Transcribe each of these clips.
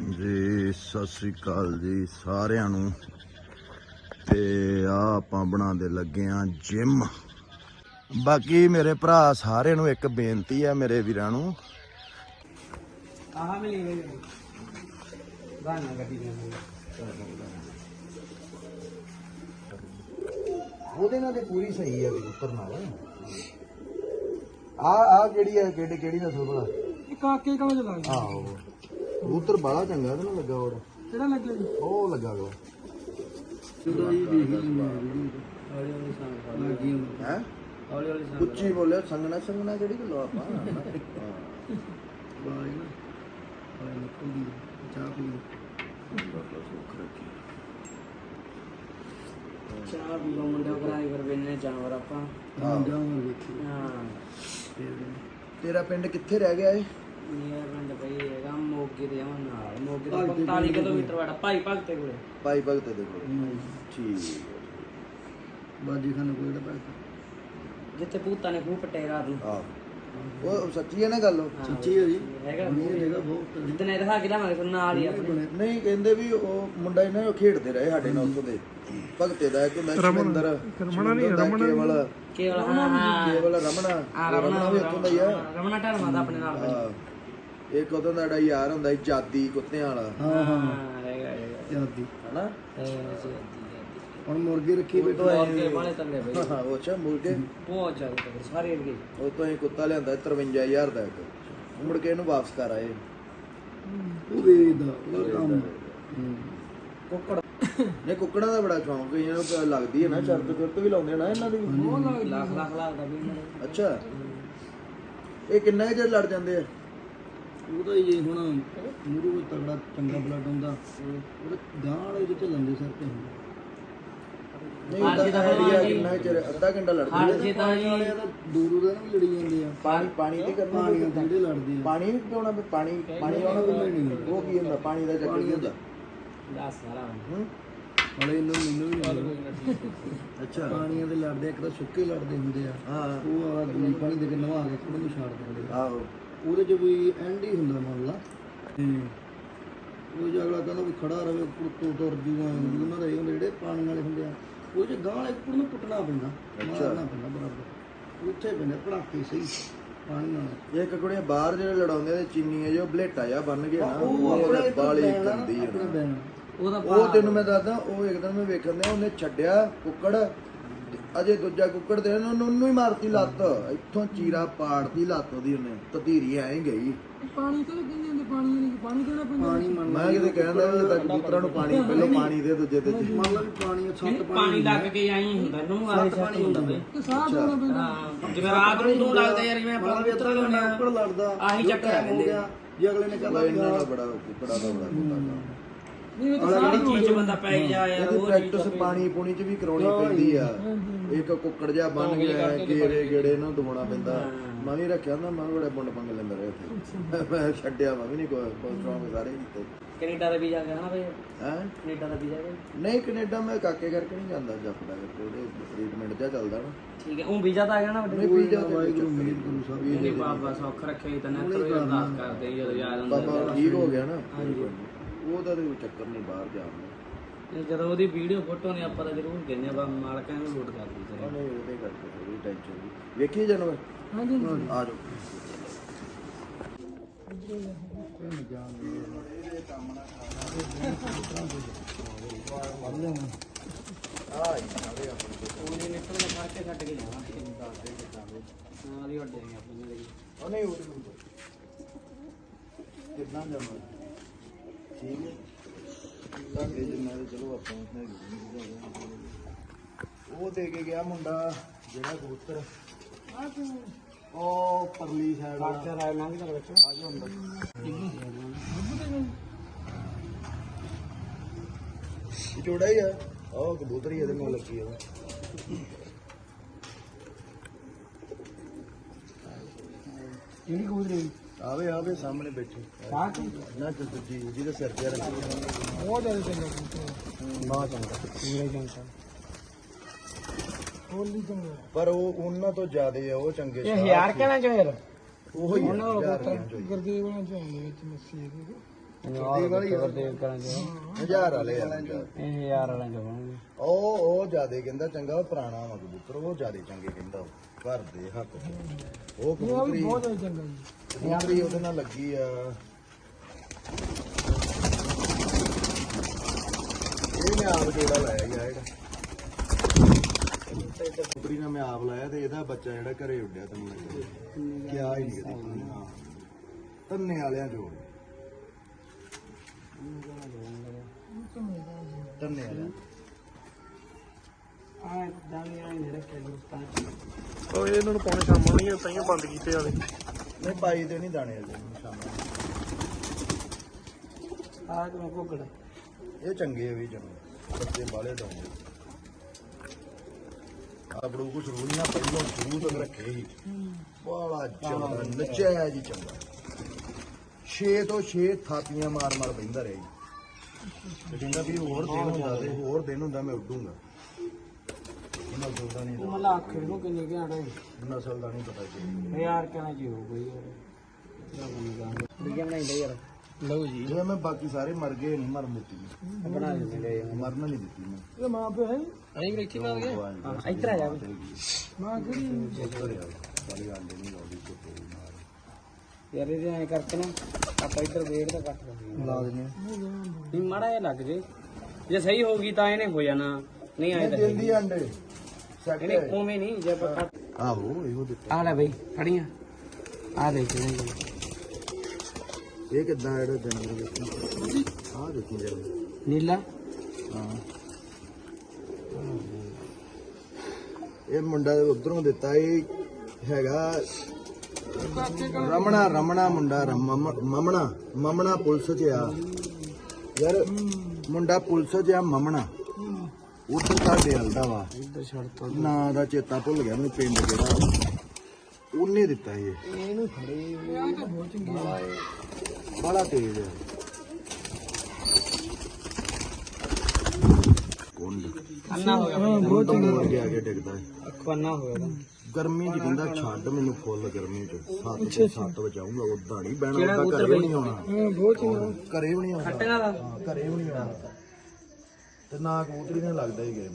ਜੀ ਸਤਿ ਸ੍ਰੀ ਅਕਾਲ ਜੀ ਸਾਰਿਆਂ ਨੂੰ। ਤੇ ਆ ਆਪਾਂ ਬਣਾਉਂਦੇ ਲੱਗੇ ਆ ਜਿਮ ਬਾਕੀ ਮੇਰੇ ਭਰਾ ਸਾਰਿਆਂ ਨੂੰ ਇੱਕ ਬੇਨਤੀ ਆ ਮੇਰੇ ਵੀਰਾਂ ਨੂੰ। ਆਹ ਮਿਲੀ ਹੋਈ ਗਾਣਾ ਗੱਡੀ ਦੇ ਉਹਦੇ ਨਾਲ ਤੇ ਪੂਰੀ ਸਹੀ ਹੈ ਕਬੂਤਰ ਨਾਲ। ਆ ਆ ਕਿਹੜੀ ਹੈ ਕਿਹੜੀ ਕਿਹੜੀ ਨਸਲ ਇਹ ਕਾਕੇ ਕਦੋਂ ਚਲਾ ਆਹੋ। ਕਬੂਤਰ ਬੜਾ ਚੰਗਾ ਇਹਦੇ ਨਾਲ ਲੱਗਾ ਹੋਰ? ਕਿਹੜਾ ਲੱਗਿਆ ਜੀ? ਉਹ ਲੱਗਾ ਵਾ ਜਦੋਂ ਇਹ ਦੇਖ ਲਈ ਹੌਲੀ ਹੌਲੀ ਸਾਹ ਲੱਗੀ ਹੈ? ਹੌਲੀ ਹੌਲੀ ਸਾਹ ਉੱਚੀ ਬੋਲਿਆ ਸੰਗਣਾ ਸੰਗਣਾ ਕਿਹੜੀ ਗੱਲੋਂ ਆਪਾਂ? ਹਾਂ। ਬਾਈ ਨਾ। ਨਿਕਲਦੀ ਚਾਹ ਪੀ ਚਾਹ ਲੋ ਮੁੰਡੇ ਕਰਾਈ ਕਰ ਬੈਨੇ ਜਾਨਵਰ ਆਪਾਂ। ਹਾਂ। ਜਾਨਵਰ ਵੇਖੀ ਹਾਂ। ਤੇਰਾ ਪਿੰਡ ਕਿੱਥੇ ਰਹਿ ਗਿਆ ਏ ਮੇਰਾ ਪਿੰਡ ਪਈ ਹੈਗਾ ਮੋਗੇ ਦੇ ਆਉਣ ਨਾਲ। ਮੋਗੇ ਤੋਂ 45 ਕਿਲੋਮੀਟਰ ਵਾੜਾ ਭਾਈ ਭਗਤੇ ਕੋਲੇ। ਭਾਈ ਭਗਤ ਦੇ ਕੋਲ। ਠੀਕ ਬਾਜੀ ਖਾਨ ਕੋਲ ਜਿਹੜਾ ਜਿੱਥੇ ਭੂਤਾਂ ਨੇ ਖੂਹ ਪਟੇ ਰਾਤ ਨੂੰ। ਆ ਉਹ ਸੱਚੀ ਹੈ ਨਾ ਗੱਲ? ਉਹ? ਸੱਚੀ ਹੈ ਜੀ। ਹੈਗਾ। ਹੈਗਾ ਬਹੁਤ। ਜਿੱਦਨੇ ਦਿਖਾ ਕੇ ਲਾਵਾਂਗੇ ਫਿਰ ਨਾਲ ਹੀ ਆਪਣੇ। ਨਹੀਂ ਕਹਿੰਦੇ ਵੀ ਉਹ ਮੁੰਡਾ ਇਹਨਾਂ ਨੂੰ ਖੇਡਦੇ ਰਹੇ ਸਾਡੇ ਨਾਲ ਉੱਥੋਂ ਦੇ। ਭਗਤੇ ਦਾ ਇੱਕ ਹੁੰਦਾ ਸ਼ਮਿੰਦਰ ਰਮਣਾ ਨਹੀਂ ਰਮਣਾ ਕੇਵਲ। ਕੇਵਲ ਹਾਂ ਹਾਂ। ਕੇਵਲ ਰਮਣਾ ਆ ਉਹ ਰਮਣਾ ਵੀ ਉੱਥੋਂ ਦਾ ਹੀ ਆ। ਰਮਣਾ ਢਰਮਾ ਦਾ ਆਪਣੇ ਨਾਲ। ਹਾਂ। ਇੱਕ ਉਦੋਂ ਦਾ ਯਾਰ ਹੁੰਦਾ ਸੀ ਜਾਦੀ ਕੁੱਤਿਆਂ ਵਾਲਾ। ਹਾਂ ਹਾਂ। ਹੈਗਾ ਹੈਗਾ। ਜਾਂਦੀ। ਹਨਾ? ਹੁਣ ਮੁਰਗੀ ਰੱਖੀ ਉਹ ਤੋਂ ਅੱਗੇ ਬਾਲੇ ਤੰਗੇ ਬਈ। ਹਾਂ ਉਹ ਚਾ ਮੁਰਗੇ। ਬਹੁਤ ਜ਼ਿਆਦਾ ਸਾਰੇ ਏਰੀਏ ਉਹ ਤੋਂ ਹੀ ਕੁੱਤਾ ਲਿਆਂਦਾ 53000 ਦਾ ਇੱਕ। ਮੁੜ ਕੇ ਇਹਨੂੰ ਵਾਪਸ ਕਰ ਆਏ। ਉਹ ਵੇਦਾ ਉਹ ਕੰਮ। ਕੁੱਕੜ। ਨੇ ਕੁੱਕੜਾਂ ਦਾ ਬੜਾ ਸ਼ੌਂਕ ਹੈ ਇਹਨਾਂ ਨੂੰ ਤਾਂ ਲੱਗਦੀ ਹੈ ਨਾ ਸ਼ਰਤ ਕੁਰਤ ਵੀ ਲਾਉਂਦੇ ਆ ਨਾ ਇਹਨਾਂ ਦੀ। ਵੀ। ਲੱਖ ਲੱਖ ਲੱਖ ਦਾ ਵੀ ਇਹਨਾਂ ਨੇ। ਅੱਛਾ। ਇਹ ਕਿੰਨਾ ਕੁ ਚਿਰ ਲੜ ਜਾਂਦੇ ਆ? ਉਹਦਾ ਹੀ ਹੁਣ ਮੂਰੂ ਕੋਈ ਤਗੜਾ ਚੰਗਾ ਬਲੱਡ ਹੁੰਦਾ ਉਹਦੇ ਗਾਂ ਵਾਲੇ ਦੇ ਝੱਲਣ ਦੇ ਸਿਰ ਤੇ ਹੁੰਦਾ। ਨਹੀਂ ਉਹਦਾ ਆਈਡੀਆ ਕਿੰਨਾ ਕੁ ਚਿਰ ਅੱਧਾ ਘੰਟਾ ਲੜਦੇ ਹਰ ਆ। ਜੇ ਤਾਂ ਜੀ। ਵਾਲੇ ਤਾਂ ਦੂਰੋਂ ਦਾ ਨਾ ਲੜੀ ਜਾਂਦੇ ਆ। ਪਾਣੀ ਪਾਣੀ ਦੀ ਕਰਨੀ ਪਾਣੀ ਦੇ ਜਿਹੜੇ ਲੜਦੇ ਆ। ਪਾਣੀ ਵੀ ਪਿਉਣਾ ਵੀ ਪਾਣੀ ਪਾਣੀ ਆਉਣਾ ਵੀ ਨਹੀਂ। ਉਹ ਕੀ ਹੁੰਦਾ? ਪਾਣੀ ਦਾ ਚੱਕਰ ਕੀ ਹੁੰਦਾ? ਦੱਸ ਸਾਰਾ। ਹੂੰ? ਹਲੇ ਇਹਨੂੰ ਮੈਨੂੰ ਵੀ ਨਹੀਂ ਪਤਾ। ਅੱਛਾ। ਪਾਣੀਆਂ ਦੇ ਲੜਦੇ ਇੱਕ ਤਾਂ ਸੁੱਕੇ ਲੜਦੇ ਹੁੰਦੇ ਆ। ਹਾਂ। ਉਹ ਆ ਦੂਜੀ ਪਾਣੀ ਦੇ ਕੇ ਨਵਾ ਕੇ ਕੁੜੀ ਨੂੰ ਛੱਡ ਦਿੰਦੇ ਆ। ਆਹੋ। ਉਹਦੇ ਚ ਵੀ ਐਂਡ ਹੀ ਹੁੰਦਾ ਮੰਨ ਲਾ। ਤੇ ਉਹ ਜੇ ਅਗਲਾ ਕਹਿੰਦਾ ਵੀ ਖੜਾ ਰਵੇ ਕੁੱਤੋਂ ਤੁਰ ਜੂਗਾ ਉਹਨਾਂ ਦਾ ਇਹ ਹੁੰਦੇ ਜਿਹੜੇ ਪਾਣੀ ਵਾਲੇ ਹੁੰਦੇ ਆ। ਉਹ ਜੇ ਗਾਂ ਵਾਲੇ ਕੁੜ ਨੂੰ ਪੁੱਟਣਾ ਪੈਂਦਾ ਮਾਰਨਾ ਪੈਂਦਾ ਬਰਾਬਰ। ਉੱਥੇ ਪੈਂਦੇ ਪੜਾਕੇ ਸਹੀ ਪਾਣੀ ਨਾਲ ਇੱਕ ਕੁੜੀ ਬਾਹਰ ਜਿਹੜੇ ਲੜਾਉਂਦੇ ਤੇ ਚੀਨੀ ਹੈ ਜੋ ਬਲੇਟਾ ਜਾ ਬਣ ਗਿਆ ਨਾ ਉਹ ਬਾਲੀ ਨਾ। ਉਹਦਾ ਉਹ ਤੈਨੂੰ ਮੈਂ ਦੱਸਦਾ ਉਹ ਇੱਕਦਮ ਮੈਂ ਵੇਖਣ ਦੇ ਉਹਨੇ ਛੱਡਿਆ ਕੁੱਕੜ ਅਜੇ ਦੂਜਾ ਕੁੱਕੜ ਦੇ ਉਹਨੂੰ ਉਹਨੂੰ ਹੀ ਮਾਰਤੀ ਲੱਤ। ਇੱਥੋਂ ਚੀਰਾ ਪਾੜਤੀ ਲੱਤ ਉਹਦੀ ਉਹਨੇ। ਤਧੀਰੀ ਐਂ ਗਈ। ਪਾਣੀ ਤਾਂ ਕਿੰਨੇ ਹੁੰਦੇ ਪਾਣੀ ਨਹੀਂ ਪਾਣੀ ਕਿਹੜਾ ਪੈਂਦਾ ਪਾਣੀ ਮੰਨ ਮੈਂ ਕਿਤੇ ਕਹਿੰਦਾ ਵੀ ਤਾਂ ਕਬੂਤਰਾਂ ਨੂੰ ਪਾਣੀ ਪਹਿਲਾਂ ਪਾਣੀ ਦੇ ਦੂਜੇ ਤੇ। ਮੰਨ ਲਾ ਵੀ ਪਾਣੀ ਸੱਤ ਪਾਣੀ ਲੱਗ ਕੇ ਆਈ ਹੁੰਦਾ ਨੂੰ ਆਲੇ ਪਾਣੀ ਹੁੰਦਾ ਬਈ ਤੇ ਸਾਹ ਦੋਣਾ ਪੈਂਦਾ ਜਿਵੇਂ ਰਾਤ ਨੂੰ ਤੂੰ ਲੱਗਦਾ ਯਾਰ ਜਿਵੇਂ ਆਪਾਂ ਘੰਟਾ ਉੱਪਰ ਲੜਦਾ ਆਹੀ ਚੱਕਰ। ਗਿਆ ਜੇ ਅਗਲੇ ਨੇ ਕਹਿੰਦਾ ਬੜਾ ਕੁੱਕੜਾ ਦਾ ਬੜਾ ਕੁੱਤਾ ਸਾਰੀ ਚੀਜ਼ 'ਚ ਬੰਦਾ ਪੈ ਜਾ ਯਾਰ ਉਹ ਪ੍ਰੈਕਟਿਸ ਪਾਣੀ ਪੂਣੀ ਚ ਵੀ ਕਰਾਉਣੀ ਪੈਂਦੀ ਆ। ਇੱਕ ਕੁੱਕੜ ਜਿਹਾ ਬਣ ਗਿਆ ਗੇਰੇ ਗੇੜੇ ਨੂੰ ਦਵਾਉਣਾ ਪੈਂਦਾ। ਮੈਂ ਵੀ ਰੱਖਿਆ ਨਾ ਮੈਂ ਬੜੇ ਮੁੰਡ ਪੰਗ ਲੈਂਦਾ ਰਿਹਾ ਇੱਥੇ। ਮੈਂ ਛੱਡਿਆ ਮੈਂ ਵੀ ਨਹੀਂ ਕੋਈ ਕੋਈ strong ਸਾਰੇ ਕੀਤੇ। ਕੈਨੇਡਾ ਦਾ ਵੀਜ਼ਾ ਗਿਆ ਨਾ ਬਈ? ਹੈ? ਕੈਨੇਡਾ ਦਾ ਵੀਜ਼ਾ ਗਿਆ? ਨਹੀਂ ਕੈਨੇਡਾ ਮੈਂ ਕਾਕੇ ਕਰਕੇ ਨਹੀਂ ਜਾਂਦਾ ਜੱਫਦਾ ਕਰਕੇ ਉਹਦੇ ਟ੍ਰੀਟਮੈਂਟ ਜਿਹਾ ਚੱਲਦਾ ਨਾ। ਠੀਕ ਹੈ ਉਹ ਵੀਜ਼ਾ ਤਾਂ ਆ ਗਿਆ ਨਾ ਵੱਡੇ ਨਹੀਂ ਵੀਜ਼ਾ ਤੇ ਵਾਹਿਗੁਰੂ ਮੇਰ ਵੀਜ਼ੇ ਨਹੀਂ ਦੀ- ਬਾਬਾ ਸੌਖ ਰੱਖੇ ਤਾਂ ਨਾ ਕਰੋ ਅਰਦਾਸ ਕਰਦੇ ਜਦੋਂ ਯਾਦ ਹੁੰਦਾ ਬਾਬਾ ਠੀਕ ਹੋ ਗਿਆ ਨਾ। ਉਹਦਾ ਤੇ ਕੋਈ ਚੱਕਰ ਨਹੀਂ ਬਾਹਰ ਜਾਣ ਦਾ। ਨਹੀਂ, ਜਦੋਂ ਉਹਦੀ ਵੀਡੀਓ ਫੋਟੋ ਨੇ ਆਪਾਂ ਤਾਂ ਜ਼ਰੂਰ ਕਹਿੰਦੇ ਆ ਬਾ ਮਾਲਕਾਂ ਨੂੰ ਲੋਡ ਕਰ ਦਿੱਤੀ ਉਹਨੇ ਉਹਦੇ ਕਰਕੇ ਕੋਈ ਟੈਨਸ਼ਨ ਨਹੀਂ। ਵੇਖੀ ਜਾਨਵਰ ਹਾਂਜੀ ਆ ਜਾਓ। ਉਹਨੇ ਨਿਕਲ ਕੇ ਮਾਰ ਕੇ ਛੱਡ ਕੇ ਜਾਣਾ ਦੱਸ ਦੇ ਹੀ ਵੱਡੇ ਨੇ ਆਪਣੇ ਲਈ ਉਹ ਨਹੀਂ ਉਹ ਕਿੰਨਾ ਜਾਨਵਰ ਠੀਕ ਹੈ ਤੁਹਾਡੇ ਜਿੰਨਾ ਤੇ ਚਲੋ ਆਪਾਂ ਉਸਨੇ ਉਹ ਦੇ ਕੇ ਗਿਆ ਮੁੰਡਾ ਜਿਹੜਾ ਕਬੂਤਰ। ਉਹ ਪਰਲੀ ਸਾਈਡ ਕਾਚਾ ਰਾਇ ਲੰਘ ਜਾ ਬੱਚਾ ਆ ਜਾਓ ਅੰਦਰ। ਜੋੜਾ ਹੀ ਆ। ਉਹ ਕਬੂਤਰ ਹੀ ਇਹਦੇ ਨਾਲ ਲੱਗੀ ਆ। ਜਿਹੜੀ ਕਬੂਤਰੀ ਆਵੇ ਆਵੇ ਸਾਹਮਣੇ ਬੈਠੇ। ਸਾਹ ਨਾ ਤੇ ਦੂਜੀ ਜਿਹਦੇ ਸਿਰ ਤੇ ਰੱਖੀ। ਜ਼ਿਆਦਾ ਚੰਗਾ ਕਬੂਤਰ ਬਹੁਤ ਚੰਗਾ। ਪੂਰਾ ਚੰਗਾ। ਹੋਲੀ ਚੰਗਾ। ਪਰ ਉਹ ਉਹਨਾਂ ਤੋਂ ਜ਼ਿਆਦੇ ਆ ਉਹ ਚੰਗੇ ਇਹ ਹਜ਼ਾਰ ਕਹਿਣਾ ਚਾਹੀਦਾ ਉਹ ਹੀ ਉਹਨਾਂ ਦਾ ਹਜ਼ਾਰ। ਗਰਦੇਵ ਨਾਲ ਚਾਹੁੰਦੇ ਵਿੱਚ ਮੱਸੀ ਇਹਦੇ ਇਹ ਵਾਲੀ ਹਜ਼ਾਰ ਵਾਲੇ ਆ ਇਹ ਯਾਰ ਵਾਲਿਆਂ ਚ ਹੋਣਗੇ। ਉਹ ਉਹ ਜਿਆਦੇ ਕਹਿੰਦਾ ਚੰਗਾ ਉਹ ਪੁਰਾਣਾ ਵਾ ਕਬੂਤਰ ਉਹ ਜਿਆਦੇ ਚੰਗੇ ਕਹਿੰਦਾ ਉਹ। ਘਰ ਦੇ ਹੱਕ ਚ। ਉਹ ਕਬੂਤਰੀ ਬਹੁਤ ਚੰਗਾ ਜੀ। ਕਬੂਤਰੀ ਉਹਦੇ ਨਾਲ ਲੱਗੀ ਆ। ਇਹ ਮੈਂ ਆਪ ਜਿਹੜਾ ਲਾਇਆ ਗਿਆ ਇਹਦਾ ਕਬੂਤਰੀ ਨਾਲ ਮੈਂ ਆਪ ਲਾਇਆ ਤੇ ਇਹਦਾ ਬੱਚਾ ਜਿਹੜਾ ਘਰੇ ਉੱਡਿਆ ਤੈਨੂੰ ਕਿਆ ਹੀ ਨਹੀਂ ਕਦੀ। ਹਾਂ ਤੰਨੇ ਵਾਲਿਆਂ ਚੋਂ ਤੰਨੇ ਵਾਲਿਆਂ। ਆ ਦਾਣੇ ਆ ਜਿਹੜੇ ਕਬੂਤਰਾਂ ਉਹ ਇਹਨਾਂ ਨੂੰ ਪਾਉਣੇ ਸ਼ਾਮਾਂ ਨਹੀਂ ਤਾਂ ਹੀ ਬੰਦ ਕੀਤੇ ਵਾਲੇ। ਨਹੀਂ ਪਾਈ ਤੇ ਨਹੀਂ ਦਾਣੇ ਅਜੇ ਸ਼ਾਮਾਂ ਆ ਕਿਵੇਂ ਭੁੱਗੜ ਇਹ ਚੰਗੇ ਆ ਵੀ ਜਨਮ ਬੱਚੇ ਬਾਲੇ ਡਾਉਂਦੇ ਆ। ਬੜੂ ਕੁਛ ਰੂਲ ਨਾ ਪਹਿਲਾਂ ਸ਼ੁਰੂ ਤੋਂ ਰੱਖੇ ਸੀ। ਬਾਲਾ ਚੰਗਾ ਨੱਚਿਆ ਜੀ ਚੰਗਾ। 6 ਤੋਂ 6 ਥਾਪੀਆਂ ਮਾਰ ਮਾਰ ਬੈਂਦਾ ਰਿਹਾ ਜੀ। ਤੇ ਕਹਿੰਦਾ ਵੀ ਹੋਰ ਦਿਨ ਹੁੰਦਾ ਤੇ ਹੋਰ ਦਿਨ ਹੁੰਦਾ ਮੈਂ ਉੱਡੂੰਗਾ। ਇਹਨਾਂ ਦਾ ਨਹੀਂ ਤੂੰ ਮਲਾ ਅੱਖ ਨੂੰ ਕਿੰਨੇ ਘਾੜਾ ਨਸਲ ਦਾ ਨਹੀਂ ਪਤਾ ਕੀ ਯਾਰ ਕਹਿਣਾ ਜੀ ਹੋ ਗਈ ਯਾਰ। ਬਿਗਨ ਨਹੀਂ। ਦੇ ਯਾਰ। ਲਓ ਜੀ। ਜੇ ਮੈਂ ਬਾਕੀ ਸਾਰੇ ਮਰ ਗਏ ਨਹੀਂ ਮਰਨ ਦਿੱਤੀ ਬਣਾ ਮਰਨ ਨਹੀਂ ਦਿੱਤੀ ਮੈਂ। ਇਹ ਮਾਂ ਪਿਓ ਹੈ ਅਹੀਂ ਇੱਥੇ ਨਾ ਗਿਆ ਹਾਂ ਇੱਧਰ ਆ ਜਾ ਮਾਂ ਕਿਹੜੀ ਸਾਰੀ ਆਂਡੇ ਨਹੀਂ ਲਾਉਂਦੀ ਕੁੱਤੇ ਦੀ ਮਾਰ ਯਾਰ ਇਹਦੇ ਐ ਕਰਕੇ ਨਾ ਆਪਾਂ ਇੱਧਰ ਵੇੜ ਦਾ ਕੱਟ ਦਿੰਦੇ ਲਾ ਦਿੰਦੇ ਨਹੀਂ ਮਾੜਾ ਜਿਹਾ ਲੱਗ ਜੇ। ਜੇ ਸਹੀ ਹੋ ਗਈ ਤਾਂ ਇਹਨੇ ਹੋ ਜਾਣਾ। ਨਹੀਂ ਆਏ ਤਾਂ ਦਿੰਦੀ ਆਂਡੇ ਇਹਨੇ ਉਵੇਂ ਨਹੀਂ ਜੇ ਆਪਾਂ ਕੱਟ ਆਹੋ ਇਹੋ ਦਿੱਤਾ ਆ ਲੈ ਬਈ ਫੜੀਆਂ ਆ ਦੇਖ ਲੈ ਇਹ ਕਿੱਦਾਂ ਜਿਹੜਾ ਜਾਨਵਰ ਦੇਖੀ ਆਹ ਦੇਖੀ ਜਰਾ ਨੀਲਾ ਹਾਂ ਇਹ ਮੁੰਡਾ ਉਧਰੋਂ ਦਿੱਤਾ ਇਹ ਹੈਗਾ ਰਮਣਾ ਰਮਣਾ ਮੁੰਡਾ ਮਮਣਾ ਮਮਣਾ ਪੁਲਿਸ 'ਚ ਆ ਯਾਰ ਮੁੰਡਾ ਪੁਲਿਸ 'ਚ ਆ ਮਮਣਾ ਉੱਧਰ ਤੁਹਾਡੇ ਹਲਦਾ ਵਾ। ਇੱਧਰ ਛੱਡ ਤਾ ਨਾਂ ਦਾ ਚੇਤਾ ਭੁੱਲ ਗਿਆ ਮੈਨੂੰ ਪਿੰਡ ਜਿਹੜਾ ਉਹਨੇ ਦਿੱਤਾ ਇਹ। ਇਹਨੂੰ ਫੜੇ ਇਹ ਤਾਂ ਬਹੁਤ ਚੰਗੀ ਬੜਾ ਤੇਜ਼ ਹੈ ਕੁੰਡ। ਅੰਨਾ ਹੋ ਗਿਆ। ਬਹੁਤ ਮੋੜ ਕੇ ਆ ਕੇ ਡਿੱਗਦਾ ਹੈ ਅੱਖੋਂ ਅੰਨਾ ਹੋ ਗਿਆ। ਤਾਂ ਗਰਮੀ ਚ ਕਹਿੰਦਾ ਛੱਡ ਮੈਨੂੰ ਫੁੱਲ ਗਰਮੀ ਚ। ਸੱਤ ਤੋਂ ਸੱਤ ਵਜਾਉਂਗਾ ਉਦਾਂ ਨਹੀਂ ਬਹਿਣਾ ਕਿਹੜਾ ਉਦਾਂ ਕਬੂਤਰ ਘਰੇ ਵੀ ਬਈ? ਨਹੀਂ ਆਉਣਾ। ਹਾਂ ਬਹੁਤ ਚੰਗਾ। ਘਰੇ ਵੀ ਨਹੀਂ ਆਉਣਾ। ਖੱਟੇਗਾ ਦਾ ਹਾਂ, ਘਰੇ ਵੀ ਨਹੀਂ ਆਉਣਾ। ਤੇ ਨਾ ਕਬੂਤਰੀ ਨਾਲ ਲੱਗਦਾ ਹੀ ਗਏ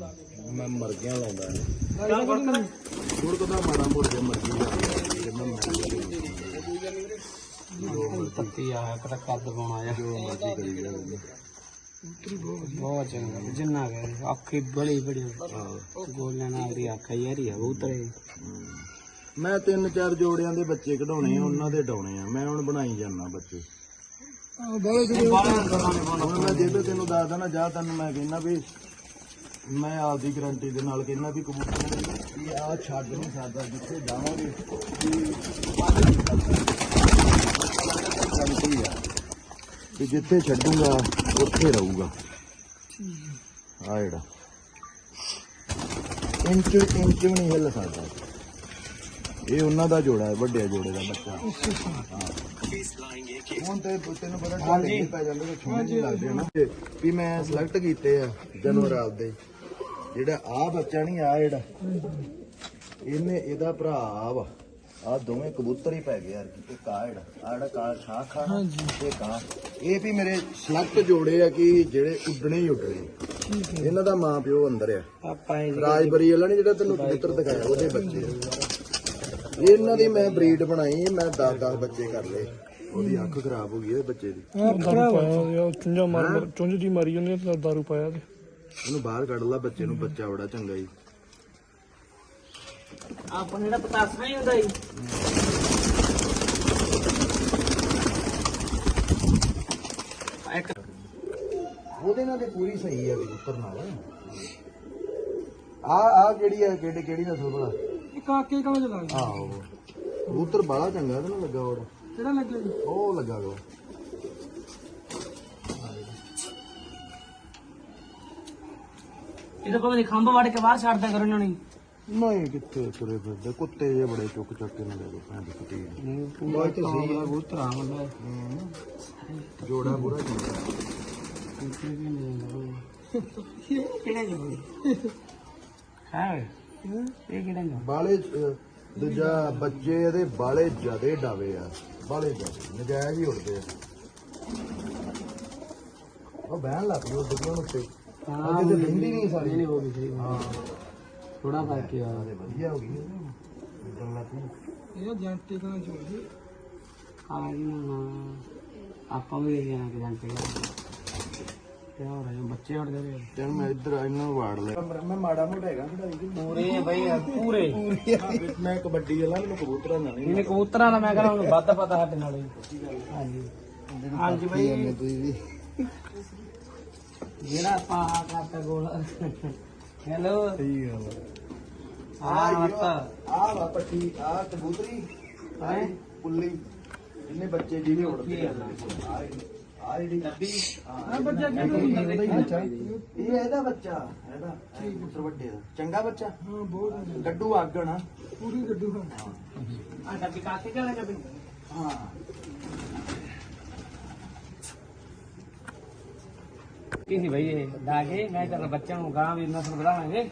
ਮੈਂ ਮਰ ਗਿਆ ਲਾਉਂਦਾ ਗੁੜ ਕਦਾ ਮਾੜਾ ਮੋੜ ਕੇ ਮਰ ਗਈ ਕਹਿੰਦਾ ਮੈਂ ਪੱਤੀ ਆ ਕਦਾ ਕੱਦ ਪਾਉਣਾ ਆ। ਜੋ ਮਰਜ਼ੀ ਕਰੀ ਜਾਵੇ ਬਹੁਤ ਚੰਗਾ। ਜਿੰਨਾ ਗਿਆ ਅੱਖੀ ਬੜੀ ਬੜੀ ਗੋਲਿਆਂ ਨਾਲ ਦੀ ਅੱਖ ਯਾਰੀ ਆ ਉਤਰੇ ਮੈਂ ਤਿੰਨ ਚਾਰ ਜੋੜਿਆਂ ਦੇ ਬੱਚੇ ਕਢਾਉਣੇ ਆ ਉਹਨਾਂ ਦੇ ਡਾਉਣੇ ਆ। ਮੈਂ ਹੁਣ ਬਣਾਈ ਜਾਂਦਾ ਬੱਚੇ। ਹੁਣ ਮੈਂ ਜਿਹਦੇ ਤੈਨੂੰ ਦੱਸਦਾ ਨਾ, ਜਾ ਤੈਨੂੰ ਮੈਂ ਕਹਿੰਦਾ ਵੀ ਮੈਂ ਆਪਦੀ ਗਰੰਟੀ ਦੇ ਨਾਲ ਕਹਿੰਦਾ ਵੀ ਕਬੂਤਰ ਵੀ ਆ ਛੱਡ ਨਹੀਂ ਸਕਦਾ, ਜਿੱਥੇ ਜਾਵਾਂਗੇ। ਗਰੰਟੀ ਆ ਵੀ ਜਿੱਥੇ ਛੱਡੂਗਾ, ਉੱਥੇ ਰਹੂਗਾ। ਆ ਜਿਹੜਾ। ਇੰਚ ਇੰਚ ਵੀ ਨਹੀਂ ਹਿੱਲ ਸਕਦਾ। ਇਹ ਉਹਨਾਂ ਦਾ ਜੋੜਾ ਹੈ ਵੱਡੇ ਜੋੜੇ ਦਾ ਬੱਚਾ। ਹਾਂ। ਹੁਣ ਤੇ ਤੈਨੂੰ ਪਤਾ ਢਾਲੇ ਪੈ ਜਾਂਦੇ ਤੇ ਛੋਟੇ ਜਿਹੇ ਲੱਗਦੇ ਆ ਨਾ। ਤੇ ਵੀ ਮੈਂ ਸਿਲੈਕਟ ਕੀਤੇ ਆ ਜਾਨਵਰ ਆਪਦੇ। ਜਿਹੜਾ ਆ ਬੱਚਾ ਨਹੀਂ ਆ ਜਿਹੜਾ। ਇਹਨੇ ਇਹਦਾ ਭਰਾ ਆ ਵਾ। ਆ ਦੋਵੇਂ ਕਬੂਤਰ ਹੀ ਪੈ ਗਏ ਯਾਰ ਕਿ ਇੱਕ ਆ ਜਿਹੜਾ। ਆ ਜਿਹੜਾ ਕਾਲ ਸ਼ਾਖ ਆ ਨਾ, ਤੇ ਕਾ ਇਹ ਵੀ ਮੇਰੇ ਸਿਲੈਕਟ ਜੋੜੇ ਆ ਕਿ ਜਿਹੜੇ ਉੱਡਣੇ ਹੀ ਉੱਡਣੇ। ਇਹਨਾਂ ਦਾ ਮਾਂ ਪਿਓ ਅੰਦਰ ਆ। ਰਾਜਬਰੀ ਵਾਲਾ ਨੀ ਜਿਹੜਾ ਤੈਨੂੰ ਕਬੂਤਰ ਦਿਖਾਇਆ ਉਹਦੇ ਬੱਚੇ ਇਹਨਾਂ ਦੀ ਮੈਂ ਬਰੀਡ ਬਣਾਈ ਮੈਂ 10 10 ਬੱਚੇ ਕਰ ਲਏ। ਉਹਦੀ ਅੱਖ ਖਰਾਬ ਹੋ ਗਈ ਇਹ ਬੱਚੇ ਦੀ। ਪਾਇਆ ਉਹ ਚੁੰਝਾ ਮਾਰ ਮਾਰ ਚੁੰਝ ਦੀ ਮਾਰੀ ਉਹਨੇ ਤਾਂ ਦਾਰੂ ਪਾਇਆ ਤੇ ਉਹਨੂੰ ਬਾਹਰ ਕੱਢ ਲਾ ਬੱਚੇ ਨੂੰ ਬੱਚਾ ਬੜਾ ਚੰਗਾ ਜੀ। ਆਪਾਂ ਜਿਹੜਾ ਪਤਾਸਾ ਹੀ ਹੁੰਦਾ ਜੀ ਇੱਕ ਉਹਦੇ ਨਾਲ ਤੇ ਪੂਰੀ ਸਹੀ ਹੈ ਕਬੂਤਰ ਨਾਲ। ਆ ਆ ਕਿਹੜੀ ਹੈ ਕਿਹੜੀ ਕਿਹੜੀ ਨਸਲ ਭਲਾ ਇਹ ਕਾਕੇ ਕਹਾਂ ਚਲਾ ਆਹੋ। ਕਬੂਤਰ ਬੜਾ ਚੰਗਾ ਇਹਦੇ ਨਾਲ ਲੱਗਾ ਹੋਰ। ਕਿਹੜਾ ਲੱਗਿਆ ਜੀ? ਉਹ ਲੱਗਾ ਗਾ ਇਹ ਤਾਂ ਪਤਾ ਨਹੀਂ ਖੰਭ ਵੜ ਕੇ ਬਾਹਰ ਛੱਡਦਾ ਕਰੋ ਇਹਨਾਂ ਨੇ। ਨਹੀਂ ਕਿੱਥੇ ਤੁਰੇ ਫਿਰਦੇ? ਕੁੱਤੇ ਜੇ ਬੜੇ ਚੁੱਕ ਚੱਕ ਕੇ ਨਾ ਲੈ ਗਏ ਭੈਣ ਦੀ ਕੁੱਤੀ ਪੂਰਾ ਤੇ ਸਹੀ ਹੈ ਬਹੁਤ ਤਰ੍ਹਾਂ ਹੁੰਦਾ ਜੋੜਾ ਪੂਰਾ ਚੰਗਾ। ਕਿਹੜਾ ਜੀ ਹਾਂ। ਇਹ ਕਿਹੜਾ ਜੀ ਬਾਲੇ ਅਹ, ਦੂਜਾ ਬੱਚੇ ਇਹਦੇ ਬਾਲੇ ਜਿਆਦੇ ਡਾਵੇ ਆ ਬਾਲੇ ਜਿਆਦੇ ਨਜਾਇਜ਼ ਹੀ ਉੱਡਦੇ ਆ। ਉਹ ਬਹਿਣ ਲੱਗ ਪਈ ਉਹ ਦੁਕਾਨ ਉੱਤੇ ਹਾਂ ਅੱਗੇ ਤੇ ਬਹਿੰਦੀ ਨਹੀਂ ਸਾਰੀ। ਨਹੀਂ ਹੋ ਗਈ ਸਹੀ ਹਾਂ। ਥੋੜਾ ਫ਼ਰਕ ਹੀ ਆ। ਤੇ ਵਧੀਆ ਹੋ ਗਈ। ਇਦਾਂ ਲੱਗ ਪਈ ਇਹ ਜੰਟੇ ਕਰਾਂ ਚੋਜੀ ਆ ਜੀ? ਹਾਂ ਆਪਾਂ ਵੀ ਇਹ ਜਾਣਾ ਕਿ ਜਾਂਦੇ ਕੀ ਹੋ ਰਿਹਾ? ਬੱਚੇ ਉੱਠਦੇ ਰਹੇ ਤੇ ਮੈਂ ਇੱਧਰ ਇਹਨਾਂ ਨੂੰ ਵਾੜ ਲਿਆ ਮੈਂ ਮਾੜਾ ਮੋਟਾ ਹੈਗਾ ਖਿਡਾਰੀ ਜੀ ਪੂਰੇ ਬਈ ਪੂਰੇ। ਮੈਂ ਕਬੱਡੀ ਵਾਲਾ ਮੈਨੂੰ ਕਬੂਤਰਾਂ ਦਾ ਨਹੀਂ ਇਹਨੇ ਕਬੂਤਰਾਂ ਦਾ ਮੈਂ ਕਹਿੰਦਾ ਉਹਨੂੰ ਵੱਧ ਪਤਾ ਸਾਡੇ ਨਾਲ ਹੀ। ਹਾਂਜੀ। ਹਾਂਜੀ ਬਈ। ਤੁਸੀਂ ਵੀ? ਜਿਹੜਾ ਆਪਾਂ ਆ ਕਰਤਾ ਗੋਲ। ਹੈਲੋ। ਸਹੀ ਗੱਲ ਆ। ਮਤ ਆ ਵਾ ਪੱਟੀ ਆ ਕਬੂਤਰੀ ਆ ਹੈਂ? ਪੁੱਲੀ। ਇਹਨੇ ਬੱਚੇ ਜਿਹਦੇ ਉੜਦੇ ਆ। ਆ? ਆ ਜਿਹੜੀ ਬੱਚਾ ਬੱਚਾ। ਇਹ ਇਹਦਾ ਬੱਚਾ ਇਹਦਾ ਵੱਡੇ ਦਾ। ਚੰਗਾ ਬੱਚਾ? ਹਾਂ ਬਹੁਤ ਗੱਡੂ ਆਗਣ। ਆ ਪੂਰੀ ਗੱਡੂ ਹਾਂ। ਆ ਡੱਬੀ ਕਾਕੇ ਚਲੇ ਡੱਬੀ? ਹਾਂ। ਕੀ ਸੀ ਬਈ ਇਹ? ਦਾਗੇ? ਮੈਂ ਚੱਲ ਬੱਚਿਆਂ ਨੂੰ ਗਾਂ ਵੀ ਨਸਲ ਵਧਾਵਾਂਗੇ।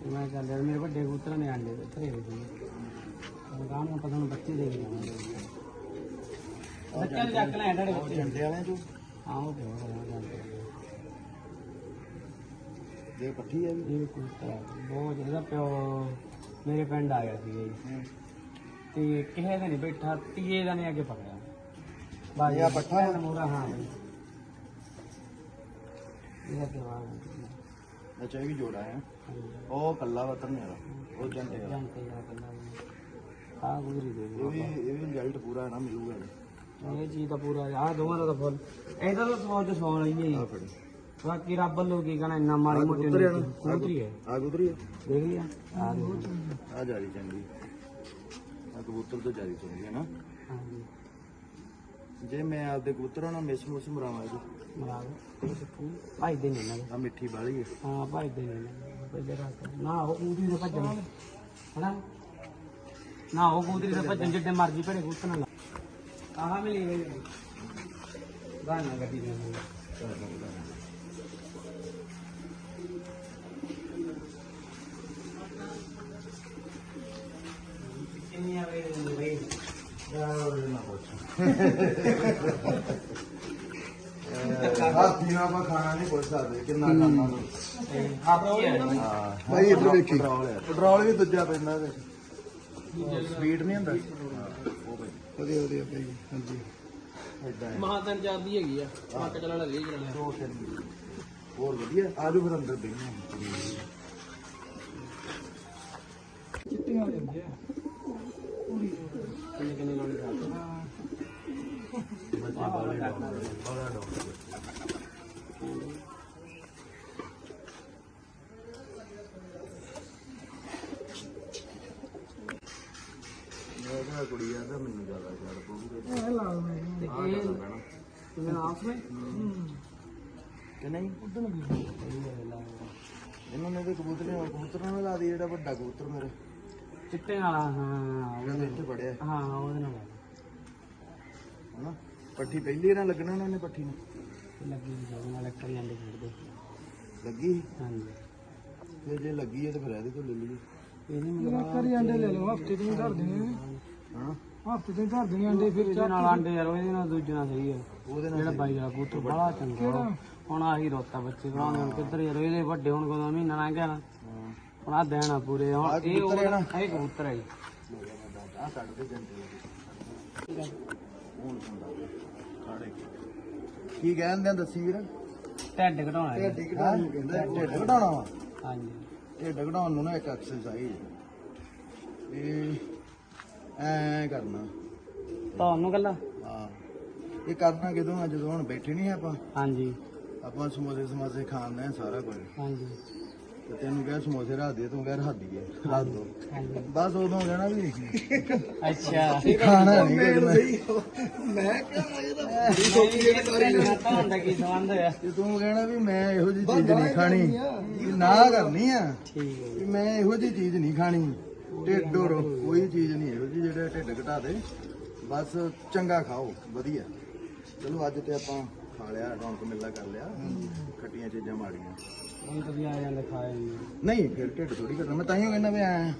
ਤੇ ਮੈਂ ਚੱਲ ਯਾਰ ਮੇਰੇ ਵੱਡੇ ਕਬੂਤਰਾਂ ਨੇ ਆਂਡੇ ਸੀ ਹੁਣ ਗਾਂ ਨੂੰ ਪਤਾ ਨੂੰ ਬੱਚੇ ਦੇ ਜਾਵਾਂਗੇ ਬੱਚਿਆਂ ਨੂੰ ਚੱਕ ਉਹ ਬੱਚੇ। ਵਾਲਿਆਂ ਚੋਂ? ਹਾਂ ਉਹ ਪੱਠੀ ਆ ਵੀ ਇਹ ਬਹੁਤ ਇਹਦਾ ਪਿਓ ਮੇਰੇ ਪਿੰਡ ਆ ਗਿਆ ਸੀ ਜੀ ਤੇ ਕਿਸੇ ਦਾ ਨਹੀਂ ਬੈਠਾ ਤੀਏ ਦਾ ਨਹੀਂ ਅੱਗੇ ਪਕੜਿਆ। ਬਾਜੀ ਪੱਠਾ? ਮੋਰਾ ਹਾਂ ਬਈ ਇਹਦਾ ਪਿਓ ਆ ਅੱਛਾ ਇਹ ਵੀ ਜੋੜਾ ਹੈ। ਉਹ ਕੱਲਾ ਵਤਨ ਵਾਲਾ ਉਹ ਝੰਡੇ ਵਾਲਾ। ਜਾਣਤੇ ਜਾ ਕੱਲਾ ਆ ਗੁਜ਼ਰੀ ਦੇ ਇਹ ਵੀ ਇਹ ਵੀ ਰਿਜ਼ਲਟ ਪੂਰਾ ਹੈ ਨਾ ਮਿਲੂਗਾ ਇਹਨੂੰ। ਇਹ ਚੀਜ਼ ਦਾ ਪੂਰਾ ਆ ਦੋਵਾਂ ਦਾ ਤਾਂ ਫੁੱਲ। ਇਹਦਾ ਤਾਂ ਸੌ ਚ ਸੌ ਲਈ ਆ ਹੈ ਫੜੀ। ਬਾਕੀ ਰੱਬ ਵੱਲੋਂ ਕੀ ਕਹਣਾ ਇੰਨਾ ਮਾੜੀ ਆ ਮੋਟੀ ਕਬੂਤਰ ਹੈ ਨਾ ਕਬੂਤਰੀ ਹੈ। ਆ ਕਬੂਤਰੀ ਹੈ ਦੇਖ ਲਿਆ। ਆ ਦੇਖ। ਆ ਜਾਰੀ ਚੰਗੀ। ਆ ਕਬੂਤਰ ਤੋਂ ਜਾਰੀ ਚੰਗੀ ਹੈ ਨਾ। ਹਾਂਜੀ। ਜੇ ਮੈਂ ਆਪਦੇ ਕਬੂਤਰਾਂ ਨਾਲ ਮਿਸ ਮੁਸ ਮਰਾਵਾਂ ਜੀ ਮਰਾ ਲਓ ਭਾਈ ਦੇ ਨਹੀਂ ਨਾ ਆ ਮਿੱਠੀ ਬਾਲੀ ਹੈ ਹਾਂ ਭਾਈ ਦੇ। ਨਹੀਂ ਪਹਿਲੇ ਰਾਤ ਨਾ ਉਹ ਕੂਦਰੀ ਦੇ ਭੱਜਣ। ਹਨਾ? ਨਾ ਉਹ ਕੂਦਰੀ ਦੇ ਭੱਜਣ ਜਿੱਡੇ ਮਰਜ਼ੀ ਭੜੇ ਨਾਲ ਆਹ ਮਿਲੀ ਹੋਈ ਗਾਣਾ ਗੱਡੀ ਦੇ ਨਾਲ। ਕਿੰਨੀਆਂ ਵੇ ਵੇ? ਹਾਥੀ ਨਾਲ ਆਪਾਂ ਖਾਣਾ ਨਹੀਂ ਪੁੱਛ ਸਕਦੇ ਕਿੰਨਾ ਖਾਣਾ। ਹੈ। ਭਾਈ ਇੱਧਰ ਵੇਖੀ। ਪੈਟਰੋਲ ਵੀ ਦੂਜਾ ਪੈਂਦਾ ਇਹਦੇ ਸਪੀਡ ਨਹੀਂ ਹੁੰਦਾ? ਉਹ ਭਾਈ ਵਧੀਆ ਵਧੀਆ ਭਾਈ ਹਾਂਜੀ। ਇਦਾਂ ਹੈ ਮਹਾਤਨ ਚਾਰਦੀ ਹੈਗੀ ਆ ਮੱਕ ਚੱਲਣ ਲੱਗੀ ਚੱਲਣਾ ਦੋ ਤਿੰਨ ਹੋਰ ਵਧੀਆ? ਆਜੋ ਫਿਰ ਅੰਦਰ ਬਈਆਂ ਚਿੱਟੀਆਂ ਲੈਂਦੇ ਆ ਕਿੰਨੇ ਕਿੰਨੇ ਲੋੜੀ ਦਾ ਬੱਚੇ ਬਾਲੇ ਬਾਲਾ ਡਾਉਂਦੇ ਮੈਂ ਕਿਹਾ ਕੁੜੀ ਆ ਤਾਂ ਮੈਨੂੰ ਜ਼ਿਆਦਾ ਛੱਡ ਪਊਗੀ ਇਹ ਲਾ ਮੈਂ ਤੇ ਇਹ ਕਿਵੇਂ ਆਪਸ ਵਿੱਚ ਕਿ ਨਹੀਂ ਉਦੋਂ ਵੀ ਇਹਨਾਂ ਨੇ ਤੇ ਕਬੂਤਰਾਂ ਕਬੂਤਰਾਂ ਨਾਲ ਲਾ ਦੀ ਜਿਹੜਾ ਵੱਡਾ ਕਬੂਤਰ ਮੇਰੇ। ਚਿੱਟੇ ਨਾਲ ਹਾਂ ਉਹਨੇ ਇੱਥੇ ਪੜਿਆ ਹਾਂ ਉਹਦੇ ਨਾਲ। ਹਨਾ? ਪੱਠੀ ਪਹਿਲੀ ਨਾਲ ਲੱਗਣਾ ਉਹਨਾਂ ਨੇ ਪੱਠੀ ਨੂੰ। ਲੱਗੀ ਨਾਲ ਜਾਂਦੇ? ਹਾਂਜੀ। ਜੇ ਲੱਗੀ ਹੈ ਤਾਂ ਫਿਰ ਇਹਦੇ ਕੋਲ ਲੈ ਲਈਏ। ਇਹਦੇ ਇਹਨਾਂ ਕਰੀ ਅੰਡੇ ਲੈ ਲਓ ਹਫ਼ਤੇ ਤੋਂ ਧਰ ਦੇਣੇ ਹਾਂ। ਹਫ਼ਤੇ ਤੋਂ ਧਰ ਦੇਣੇ ਅੰਡੇ ਫਿਰ ਇਹਦੇ ਨਾਲ ਆਂਡੇ ਯਾਰ ਇਹਦੇ ਨਾਲ ਦੂਜੇ ਨਾਲ ਸਹੀ ਹੈ ਉਹਦੇ ਨਾਲ ਜਿਹੜਾ ਬਾਈ ਦਾ ਕਬੂਤਰ ਬੜਾ ਚੰਗਾ। ਹੁਣ ਆਹੀ ਰੋਤਾ ਬੱਚੇ ਬਣਾਉਂਦੇ ਹੁਣ ਕਿੱਧਰ ਯਾਰ ਇਹਦੇ ਵੱਡੇ ਹੁਣ ਕੋਲ ਮਹੀਨਾ ਲੰਘ ਗਿਆ ਹੁਣ ਆ ਦੇਣਾ ਪੂਰੇ ਹੁਣ ਇਹ? ਉਹ ਇਹ ਕਬੂਤਰ ਹੈ ਜੀ। ਆ ਕੱਢ ਦੇ ਜੰਟੇ ਹੁਣ ਖਾੜੇ ਕੀ ਕਹਿੰਦੇ ਆ ਦੱਸੀ ਵੀਰ? ਢਿੱਡ ਘਟਾਉਣਾ ਹੈ। ਢਿੱਡ ਘਟਾਉਣ ਨੂੰ ਕਹਿੰਦੇ ਢਿੱਡ ਘਟਾਉਣਾ ਵਾ। ਹਾਂਜੀ। ਢਿੱਡ ਘਟਾਉਣ ਨੂੰ ਨਾ ਇੱਕ ਐਕਸਰਸਾਈਜ਼ ਇਹ ਐ ਕਰਨਾ। ਤੁਹਾਨੂੰ ਕੱਲਾ ਹਾਂ। ਇਹ ਕਰਨਾ ਕਿਦੋਂ ਆ? ਜਦੋਂ ਹੁਣ ਬੈਠੇ ਨਹੀਂ ਆਪਾਂ। ਹਾਂਜੀ। ਆਪਾਂ ਸਮੋਸੇ ਸਮਾਸੇ ਆ ਸਾਰਾ ਕੁਝ। ਹਾਂਜੀ। ਤੇ ਤੈਨੂੰ ਕਿਹਾ ਸਮੋਸੇ ਰੱਖ ਦੇ ਤੂੰ ਕਹਿ ਰੱਖ ਦਈਏ। ਰੱਖ ਦੋ। ਹਾਂਜੀ। ਬਸ ਉਦੋਂ ਕਹਿਣਾ ਵੀ ਅੱਛਾ। ਖਾਣਾ ਨਹੀਂ ਕਰਨਾ। ਮੈਂ ਕਿਹਾ ਤਾਂ ਤਾਂ ਹੁੰਦਾ ਕੀ ਸੰਬੰਧ ਹੋਇਆ। ਤੇ ਤੂੰ ਕਹਿਣਾ ਵੀ ਮੈਂ ਇਹੋ ਜਿਹੀ ਚੀਜ਼ ਨਹੀਂ ਖਾਣੀ। ਨਾ ਕਰਨੀ ਆ। ਠੀਕ ਹੈ। ਵੀ ਮੈਂ ਇਹੋ ਜਿਹੀ ਚੀਜ਼ ਨਹੀਂ ਖਾਣੀ। ਢਿੱਡ ਹੋਰ ਕੋਈ ਚੀਜ਼ ਨਹੀਂ ਇਹੋ ਜਿਹੀ ਜਿਹੜਾ ਢਿੱਡ ਘਟਾ ਦੇ। ਬਸ ਚੰਗਾ ਖਾਓ ਵਧੀਆ। ਚਲੋ ਅੱਜ ਤੇ ਆਪਾਂ ਖਾ ਲਿਆ ਰੌਣਕ ਮੇਲਾ ਕਰ ਲਿਆ। ਖੱਟੀਆਂ ਚੀਜ਼ਾਂ ਮਾੜੀਆਂ। ਹੁਣ ਤੁਸੀਂ ਆ ਜਾਂਦੇ ਖਾਏ ਨਹੀਂ ਫਿਰ ਢਿੱਡ ਥੋੜੀ ਘਟਣਾ। ਮੈਂ ਤਾਂ ਹੀ ਕਹਿੰਦਾ ਵੀ ਐ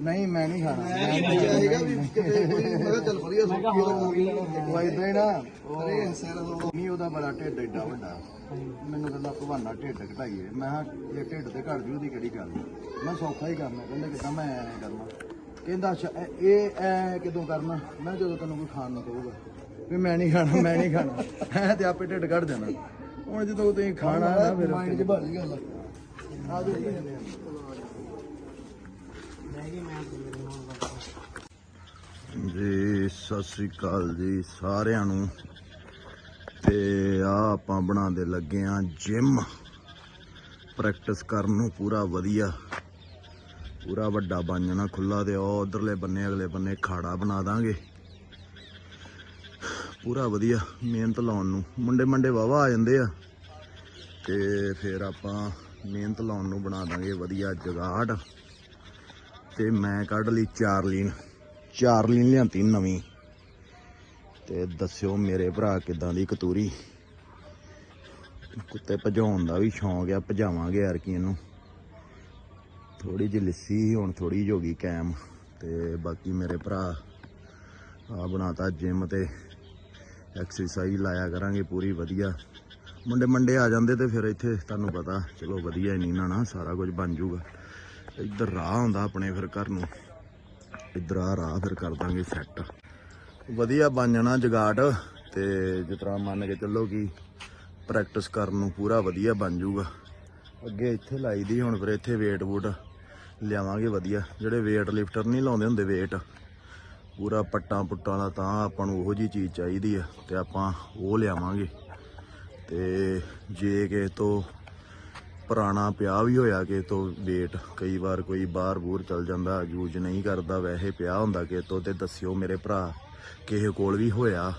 ਨਹੀਂ ਮੈਂ ਨਹੀਂ ਖਾਣਾ। ਮੈਂ ਚਾਹੇਗਾ ਵੀ ਕਿਤੇ ਕੋਈ ਮੈਂ ਕਿਹਾ ਚੱਲ ਵਧੀਆ ਮੈਂ ਕਿਹਾ ਸੌਖੀ ਹੋ ਗਈ ਉਹ ਇਦਾਂ ਹੀ ਨਾ ਅਰੇ ਸਿਰ ਨਹੀਂ ਉਹਦਾ ਬੜਾ ਢਿੱਡ ਏਡਾ ਵੱਡਾ। ਮੈਨੂੰ ਕਹਿੰਦਾ ਭਵਾਨਾ ਢਿੱਡ ਘਟਾਈਏ। ਮੈਂ ਕਿਹਾ ਇਹ ਢਿੱਡ ਤੇ ਘਟ ਜੂ ਉਹਦੀ ਕਿਹੜੀ ਗੱਲ ਮੈਂ ਸੌਖਾ ਹੀ ਕਰਨਾ। ਕਹਿੰਦਾ ਕਿਦਾਂ ਮੈਂ ਐ ਕਰਨਾ? ਕਹਿੰਦਾ ਅੱਛਾ ਇਹ- ਐ ਕਿਦੋਂ ਕਰਨਾ? ਮੈਂ ਕਿਹਾ ਜਦੋਂ ਤੈਨੂੰ ਕੋਈ ਖਾਣ ਨੂੰ ਕਹੂਗਾ। ਵੀ ਮੈਂ ਨਹੀਂ ਖਾਣਾ ਮੈਂ ਨਹੀਂ ਖਾਣਾ। ਐ ਤੇ ਆਪੇ ਢਿੱਡ ਘਟ ਜਾਣਾ। ਹੁਣ ਜਦੋਂ ਤੁਸੀਂ ਖਾਣਾ ਨਾ ਫਿਰ ਮਾਈਂਡ 'ਚ ਬਣ ਗੱਲ। ਆ। ਦੇ ਜੀ ਨੇ। ਰਹਿ ਗਈ ਮੈਂ ਜੀ, ਸਤਿ ਸ੍ਰੀ ਅਕਾਲ ਜੀ ਸਾਰਿਆਂ ਨੂੰ। ਤੇ ਆ ਆਪਾਂ ਬਣਾਉਂਦੇ ਲੱਗੇ ਆ ਜਿਮ ਪ੍ਰੈਕਟਿਸ ਕਰਨ ਨੂੰ ਪੂਰਾ ਵਧੀਆ। ਪੂਰਾ ਵੱਡਾ ਬਣ ਜਾਣਾ ਖੁੱਲਾ ਤੇ ਉਹ ਉਧਰਲੇ ਬੰਨੇ, ਅਗਲੇ ਬੰਨੇ ਖਾੜਾ ਬਣਾ ਦਾਂਗੇ। ਪੂਰਾ ਵਧੀਆ ਮਿਹਨਤ ਲਾਉਣ ਨੂੰ। ਮੁੰਡੇ ਮੰਡੇ ਵਾਵਾ ਆ ਜਾਂਦੇ ਆ। ਤੇ ਫਿਰ ਆਪਾਂ ਮਿਹਨਤ ਲਾਉਣ ਨੂੰ ਬਣਾ ਦਾਂਗੇ ਵਧੀਆ ਜਗਾੜ। ਤੇ ਮੈਂ ਕੱਢ ਲਈ ਚਾਰ ਲੀਨ। ਚਾਰ ਲੀਨ ਲਿਆਂਤੀ ਨਵੀਂ। ਤੇ ਦੱਸਿਓ ਮੇਰੇ ਭਰਾ ਕਿਦਾਂ ਦੀ ਕਤੂਰੀ। ਕੁੱਤੇ ਭਜਾਉਣ ਦਾ ਵੀ ਸ਼ੌਂਕ ਆ, ਭਜਾਵਾਂਗੇ ਯਾਰ ਕੀ ਇਹਨੂੰ। ਥੋੜੀ ਜਿਹੀ ਲਿੱਸੀ, ਹੁਣ ਥੋੜੀ ਜਿਹੀ ਹੋ ਗਈ ਕੈਮ। ਤੇ ਬਾਕੀ ਮੇਰੇ ਭਰਾ ਆ ਬਣਾਤਾ ਜਿਮ ਤੇ। ਐਕਸਰਸਾਈਜ਼ ਲਾਇਆ ਕਰਾਂਗੇ ਪੂਰੀ ਵਧੀਆ। ਮੁੰਡੇ ਮੰਡੇ ਆ ਜਾਂਦੇ ਤੇ ਫਿਰ ਇੱਥੇ ਤੁਹਾਨੂੰ ਪਤਾ, ਚਲੋ ਵਧੀਆ ਨਹੀਂ ਨਾ ਨਾ ਸਾਰਾ ਕੁਝ ਬਣ ਜਾਊਗਾ। ਇੱਧਰ ਰਾਹ ਆਉਂਦਾ ਆਪਣੇ ਫਿਰ ਘਰ ਨੂੰ। ਇੱਧਰ ਆ ਰਾਹ ਫਿਰ ਕਰ ਦਾਂਗੇ ਸੈੱਟ ਵਧੀਆ ਬਣ ਜਾਣਾ ਜਗਾਟ ਤੇ ਜਿਸ ਤਰ੍ਹਾਂ ਮੰਨ ਕੇ ਚੱਲੋ ਕਿ ਪ੍ਰੈਕਟਿਸ ਕਰਨ ਨੂੰ ਪੂਰਾ ਵਧੀਆ ਬਣ ਜਾਊਗਾ। ਅੱਗੇ ਇੱਥੇ ਲਾਈ ਦੀ ਹੁਣ ਫਿਰ ਇੱਥੇ weight ਵੂਟ ਲਿਆਵਾਂਗੇ ਵਧੀਆ। ਜਿਹੜੇ weight ਲਿਫਟਰ ਨਹੀਂ ਲਾਉਂਦੇ ਹੁੰਦੇ weight, ਪੂਰਾ ਪੱਟਾਂ ਪੁੱਟਾਂ ਦਾ ਤਾਂ ਆਪਾਂ ਨੂੰ ਉਹੋ ਜੀ ਚੀਜ਼ ਚਾਹੀਦੀ ਆ ਤੇ ਆਪਾਂ ਉਹ ਲਿਆਵਾਂਗੇ। ਤੇ ਜੇ ਕਿਸੇ ਤੋਂ ਪੁਰਾਣਾ ਪਿਆ ਵੀ ਹੋਇਆ ਕਿ ਤੋਂ ਵੇਟ ਕਈ ਵਾਰ ਕੋਈ ਬਾਹਰ ਬੂਰ ਚਲ ਜਾਂਦਾ ਯੂਜ਼ ਨਹੀਂ ਕਰਦਾ, ਵੈਸੇ ਪਿਆ ਹੁੰਦਾ ਕਿ ਤੋਂ, ਤੇ ਦੱਸਿਓ ਮੇਰੇ ਭਰਾ, ਕਿਸੇ ਕੋਲ ਵੀ ਹੋਇਆ?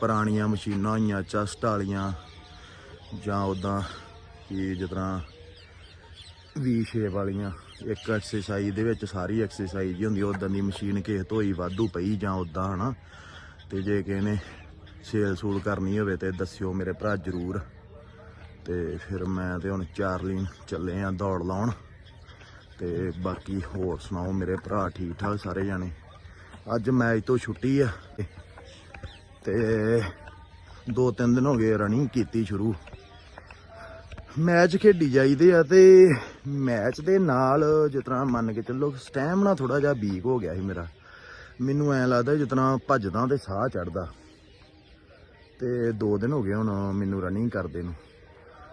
ਪੁਰਾਣੀਆਂ ਮਸ਼ੀਨਾਂ ਹੋਈਆਂ ਚਸਟ ਵਾਲੀਆਂ, ਜਾਂ ਉਦਾਂ ਕਿ ਜਿਸ ਵੀ ਸ਼ੇਪ ਵਾਲੀਆਂ, ਇੱਕ ਐਕਸਰਸਾਈਜ਼ ਦੇ ਵਿੱਚ ਸਾਰੀ ਐਕਸਰਸਾਈਜ਼ ਹੀ ਹੁੰਦੀ ਉਦਾਂ ਦੀ ਮਸ਼ੀਨ ਕਿਸੇ ਤੋਂ ਹੀ ਵਾਧੂ ਪਈ, ਜਾਂ ਉਦਾਂ ਹਨਾ? ਤੇ ਜੇ ਕਿਸੇ ਨੇ ਸੇਲ ਸੂਲ ਕਰਨੀ ਹੋਵੇ, ਤੇ ਦੱਸਿਓ ਮੇਰੇ ਭਰਾ ਜ਼ਰੂਰ। ਤੇ ਫਿਰ ਮੈਂ ਤੇ ਹੁਣ ਚਾਰਲਿਨ ਚੱਲੇ ਆ ਦੌੜ ਲਾਉਣ। ਤੇ ਬਾਕੀ ਹੋਰ ਸੁਣਾਓ ਮੇਰੇ ਭਰਾ ਠੀਕ ਠਾਕ ਸਾਰੇ ਜਾਣੇ? ਅੱਜ ਮੈਚ ਤੋਂ ਛੁੱਟੀ ਆ। ਤੇ ਦੋ ਤਿੰਨ ਦਿਨ ਹੋ ਗਏ ਰਨਿੰਗ ਕੀਤੀ ਸ਼ੁਰੂ। ਮੈਚ ਖੇਡੀ ਜਾਈਦੇ ਆ ਤੇ ਮੈਚ ਦੇ ਨਾਲ ਜਿਸ ਤਰ੍ਹਾਂ ਮੰਨ ਕੇ ਚੱਲੋ ਸਟੈਮਨਾ ਥੋੜਾ ਜਿਹਾ ਵੀਕ ਹੋ ਗਿਆ ਸੀ ਮੇਰਾ। ਮੈਨੂੰ ਐ ਲੱਗਦਾ ਜਿਸ ਤਰ੍ਹਾਂ ਭੱਜਦਾ ਤੇ ਸਾਹ ਚੜਦਾ ਤੇ ਦੋ ਦਿਨ ਹੋ ਗਏ ਹੁਣ ਮੈਨੂੰ ਰਨਿੰਗ ਕਰਦੇ ਨੂੰ।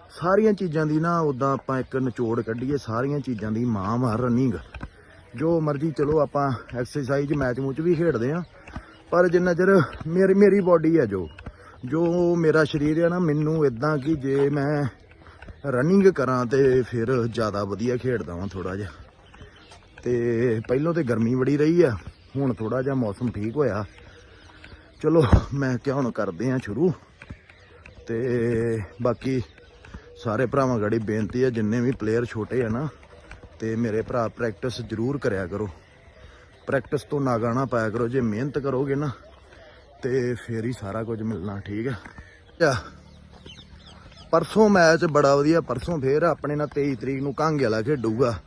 ਸਾਰੀਆਂ ਚੀਜ਼ਾਂ ਦੀ ਨਾ ਉਦਾਂ ਆਪਾਂ ਇੱਕ ਨਿਚੋੜ ਕੱਢੀਏ, ਸਾਰੀਆਂ ਚੀਜ਼ਾਂ ਦੀ ਮਾਂ ਮਾਰ ਰਨਿੰਗ ਜੋ ਮਰਜ਼ੀ ਚਲੋ ਆਪਾਂ ਐਕਸਰਸਾਈਜ਼ ਮੈਚ ਮੂਚ ਵੀ ਖੇਡਦੇ ਆ, ਪਰ ਜਿੰਨਾ ਚਿਰ ਮੇਰੀ ਮੇਰੀ ਬਾਡੀ ਆ ਜੋ ਜੋ ਮੇਰਾ ਸਰੀਰ ਆ ਨਾ, ਮੈਨੂੰ ਇਦਾਂ ਕਿ ਜੇ ਮੈਂ ਰਨਿੰਗ ਕਰਾਂ ਤੇ ਫਿਰ ਜ਼ਿਆਦਾ ਵਧੀਆ ਖੇਡਦਾ ਵਾਂ ਥੋੜਾ ਜਿਹਾ। ਤੇ ਪਹਿਲਾਂ ਤੇ ਗਰਮੀ ਬੜੀ ਰਹੀ ਆ, ਹੁਣ ਥੋੜਾ ਜਿਹਾ ਮੌਸਮ ਠੀਕ ਹੋਇਆ। ਚਲੋ, ਮੈਂ ਕਿਹਾ ਹੁਣ ਕਰਦੇ ਆ ਸ਼ੁਰੂ। ਤੇ ਬਾਕੀ ਸਾਰੇ ਭਰਾਵਾਂ ਗੜੀ ਬੇਨਤੀ ਹੈ, ਜਿੰਨੇ ਵੀ ਪਲੇਅਰ ਛੋਟੇ ਆ ਨਾ, ਤੇ ਮੇਰੇ ਭਰਾ ਪ੍ਰੈਕਟਿਸ ਜ਼ਰੂਰ ਕਰਿਆ ਕਰੋ। ਪ੍ਰੈਕਟਿਸ ਤੋਂ ਨਾਗਾ ਨਾ ਪਾਇਆ ਕਰੋ, ਜੇ ਮਿਹਨਤ ਕਰੋਗੇ ਨਾ, ਤੇ ਫੇਰ ਹੀ ਸਾਰਾ ਕੁਝ ਮਿਲਣਾ, ਠੀਕ ਹੈ? ਪਰਸੋਂ ਮੈਚ ਬੜਾ ਵਧੀਆ, ਪਰਸੋਂ ਫੇਰ ਆਪਣੇ ਨਾਲ 23 ਤਰੀਕ ਨੂੰ ਕਾਂਗੇ ਵਾਲਾ ਖੇਡੂਗਾ।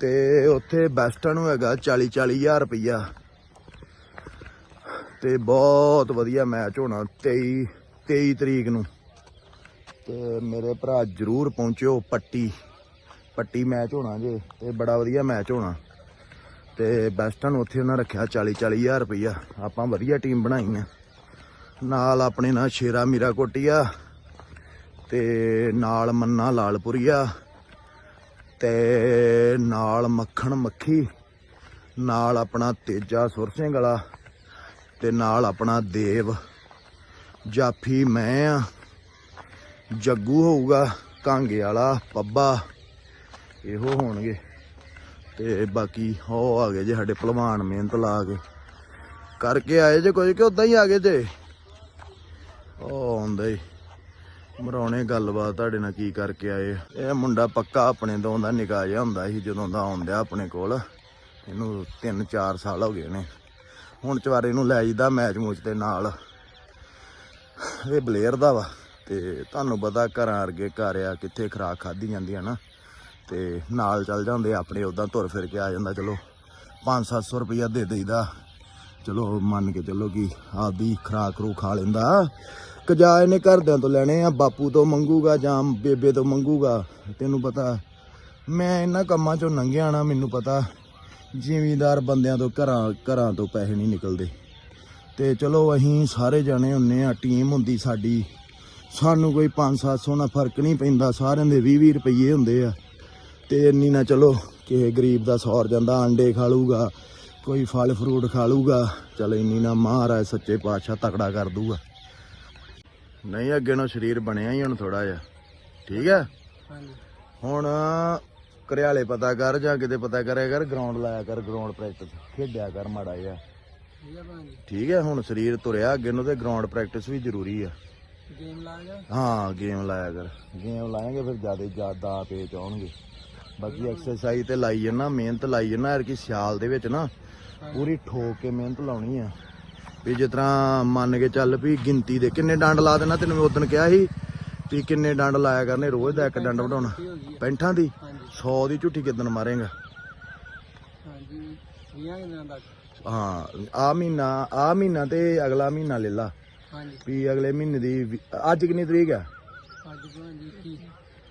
ਤੇ ਉੱਥੇ ਬੈਸਟਾਂ ਨੂੰ ਹੈਗਾ 40 40000 ਰੁਪਈਆ। ਤੇ ਬਹੁਤ ਵਧੀਆ ਮੈਚ ਹੋਣਾ 23 23 ਤਰੀਕ ਨੂੰ। ਤੇ ਮੇਰੇ ਭਰਾ ਜਰੂਰ ਪਹੁੰਚਿਓ ਪੱਟੀ ਪੱਟੀ ਮੈਚ ਹੋਣਾ ਜੇ ਤੇ ਬੜਾ ਵਧੀਆ ਮੈਚ ਹੋਣਾ। ਤੇ ਬੈਸਟਾਂ ਨੂੰ ਉੱਥੇ ਉਹਨਾਂ ਰੱਖਿਆ 40 40000 ਰੁਪਈਆ। ਆਪਾਂ ਵਧੀਆ ਟੀਮ ਬਣਾਈ ਆ। ਨਾਲ ਆਪਣੇ ਨਾਲ ਸ਼ੇਰਾ ਮੀਰਾ ਕੋਟੀਆ ਤੇ ਨਾਲ ਮੰਨਾ ਲਾਲਪੁਰੀਆ ਤੇ ਨਾਲ ਮੱਖਣ ਮੱਖੀ, ਨਾਲ ਆਪਣਾ ਤੇਜਾ ਸੁਰ ਸਿੰਘ ਵਾਲਾ ਤੇ ਨਾਲ ਆਪਣਾ ਦੇਵ। ਜਾਫੀ ਮੈਂ ਆ। ਜੱਗੂ ਹੋਊਗਾ, ਕਾਂਗੇ ਵਾਲਾ, ਪੱਬਾ, ਇਹੋ ਹੋਣਗੇ। ਤੇ ਬਾਕੀ ਹੋ ਆ ਗਏ ਜੇ ਸਾਡੇ ਭਲਵਾਨ ਮਿਹਨਤ ਲਾ ਕੇ। ਕਰਕੇ ਆਏ ਜੇ ਕੁਝ ਕਿ ਉਦਾਂ ਹੀ ਆ ਗਏ ਜੇ? ਉਹ ਆਉਂਦਾ ਆਉਂਦੇ ਮਰਾਉਣੇ ਗੱਲਬਾਤ ਤੁਹਾਡੇ ਨਾਲ ਕੀ ਕਰਕੇ ਆਏ ਇਹ ਮੁੰਡਾ ਪੱਕਾ ਆਪਣੇ ਤੋਂ ਦਾ ਨਿਕਾ ਜਿਹਾ ਹੁੰਦਾ ਸੀ ਜਦੋਂ ਦਾ ਆਉਂਦਿਆ ਆਪਣੇ ਕੋਲ। ਇਹਨੂੰ 3-4 ਸਾਲ ਹੋ ਗਏ ਨੇ। ਹੁਣ ਚਵਾਰੇ ਨੂੰ ਲੈ ਜੀਦਾ ਮੈਚ ਮੂਚ ਦੇ ਨਾਲ। ਇਹ ਬਲੇਅਰ ਦਾ ਵਾ। ਤੇ ਤੁਹਾਨੂੰ ਪਤਾ ਘਰਾਂ ਅਰਗੇ ਘਰ ਆ, ਕਿੱਥੇ ਖਰਾਕ ਖਾਦੀ ਜਾਂਦੀ ਆ ਨਾ, ਤੇ ਨਾਲ ਚੱਲ ਜਾਂਦੇ ਆਪਣੇ ਉਦਾਂ ਤੁਰ ਫਿਰ ਕੇ ਆ ਜਾਂਦਾ, ਚਲੋ 5-700 ਰੁਪਇਆ ਦੇ ਦੇਈਦਾ। ਚਲੋ ਮੰਨ ਕੇ ਚੱਲੋ ਕਿ ਆਪਦੀ ਖਰਾਕ ਰੂ ਖਾ ਲੈਂਦਾ। ਕਜਾ ਨੇ ਘਰਦਿਆਂ ਤੋਂ ਲੈਣੇ ਆ, ਬਾਪੂ ਤੋਂ ਮੰਗੂਗਾ ਜਾਂ ਬੇਬੇ ਤੋਂ ਮੰਗੂਗਾ, ਤੈਨੂੰ ਪਤਾ। ਮੈਂ ਇਹਨਾਂ ਕੰਮਾਂ ਚੋਂ ਲੰਘਿਆ ਨਾ, ਮੈਨੂੰ ਪਤਾ ਜ਼ਿਮੀਂਦਾਰ ਬੰਦਿਆਂ ਤੋਂ ਘਰਾਂ ਘਰਾਂ ਤੋਂ ਪੈਸੇ ਨਹੀਂ ਨਿਕਲਦੇ। ਤੇ ਚਲੋ ਅਸੀਂ ਸਾਰੇ ਜਾਣੇ ਹੁੰਨੇ ਆ, ਟੀਮ ਹੁੰਦੀ ਸਾਡੀ ਸਾਨੂੰ ਕੋਈ 5-700 ਨਾਲ ਫ਼ਰਕ ਨਹੀਂ ਪੈਂਦਾ ਸਾਰਿਆਂ ਦੇ 20-20 ਰੁਪਏ ਹੁੰਦੇ ਆ। ਤੇ ਇੰਨੀ ਨਾ ਚਲੋ ਕਿਸੇ ਗਰੀਬ ਦਾ ਸੌਰ ਜਾਂਦਾ ਆਂਡੇ ਖਾ ਲੂਗਾ ਕੋਈ ਫਲ ਫਰੂਟ ਖਾ ਲੂਗਾ ਚਲ ਇੰਨੀ ਨਾ ਮਹਾਰਾਜ ਸੱਚੇ ਪਾਤਸ਼ਾਹ ਤਕੜਾ ਕਰ ਦੂਗਾ। ਨਹੀਂ ਅੱਗੇ ਨੂੰ ਸਰੀਰ ਬਣਿਆ ਹੀ ਹੁਣ ਥੋੜਾ ਜਿਹਾ। ਠੀਕ ਹੈ ਹੁਣ ਕਰਿਆਲੇ ਪਤਾ ਕਰ ਜਾਂ ਕਿਤੇ ਪਤਾ ਕਰਿਆ ਕਰ ਗਰਾਊਂਡ ਲਾਇਆ ਕਰ ਗਰਾਊਂਡ ਪ੍ਰੈਕਟਿਸ ਖੇਡਿਆ ਕਰ ਮਾੜਾ ਜਿਹਾ। ਠੀਕ ਹੈ ਹੁਣ ਸਰੀਰ ਤੁਰਿਆ ਅੱਗੇ ਨੂੰ ਤੇ ਗਰਾਊਂਡ ਪ੍ਰੈਕਟਿਸ ਵੀ ਜ਼ਰੂਰੀ ਆ। ਗੇਮ ਹਾਂ ਗੇਮ ਲਾਇਆ ਕਰ। ਗੇਮ ਲਾਏਂਗੇ ਫਿਰ ਜ਼ਿਆਦਾ ਜ਼ਿਆਦਾ ਪੇਚ ਆਉਣਗੇ। ਬਾਕੀ ਐਕਸਰਸਾਈਜ਼ ਤੇ ਲਾਈ ਜੰਨਾ ਮਿਹਨਤ ਲਾਈ ਜੰਨਾ ਯਾਰ ਕਿ ਸਿਆਲ ਦੇ ਵਿੱਚ ਨਾ ਪੂਰੀ ਠੋਕ ਕੇ ਮਿਹਨਤ ਲਾਉਣੀ ਆ। ਵੀ ਜਿਸ ਤਰ੍ਹਾਂ ਮੰਨ ਕੇ ਚੱਲ ਵੀ ਗਿਣਤੀ ਦੇ ਕਿੰਨੇ ਡੰਡ ਲਾ ਦੇਣਾ ਤੈਨੂੰ ਮੈਂ ਉਦੋਂ ਕਿਹਾ ਸੀ ਵੀ ਕਿੰਨੇ ਡੰਡ ਲਾਇਆ ਕਰਨੇ ਰੋਜ਼ ਦਾ ਇੱਕ ਡੰਡ ਗਈ ਪੈਂਠਾਂ ਦੀ? ਹਾਂਜੀ। 100 ਦੀ ਝੁੱਠੀ ਕਿਦਨ ਮਾਰੇਗਾ? ਹਾਂਜੀ। 20 ਦਿਨਾਂ ਤੱਕ। ਹਾਂ ਆ ਮਹੀਨਾ ਆ ਮਹੀਨਾ ਤੇ ਅਗਲਾ ਮਹੀਨਾ ਲੈ ਲਾ। ਹਾਂਜੀ। ਵੀ ਅਗਲੇ ਮਹੀਨੇ ਦੀ ਵੀ- ਅੱਜ ਕਿੰਨੀ ਤਰੀਕ ਆ? ਅੱਜ ਕੀ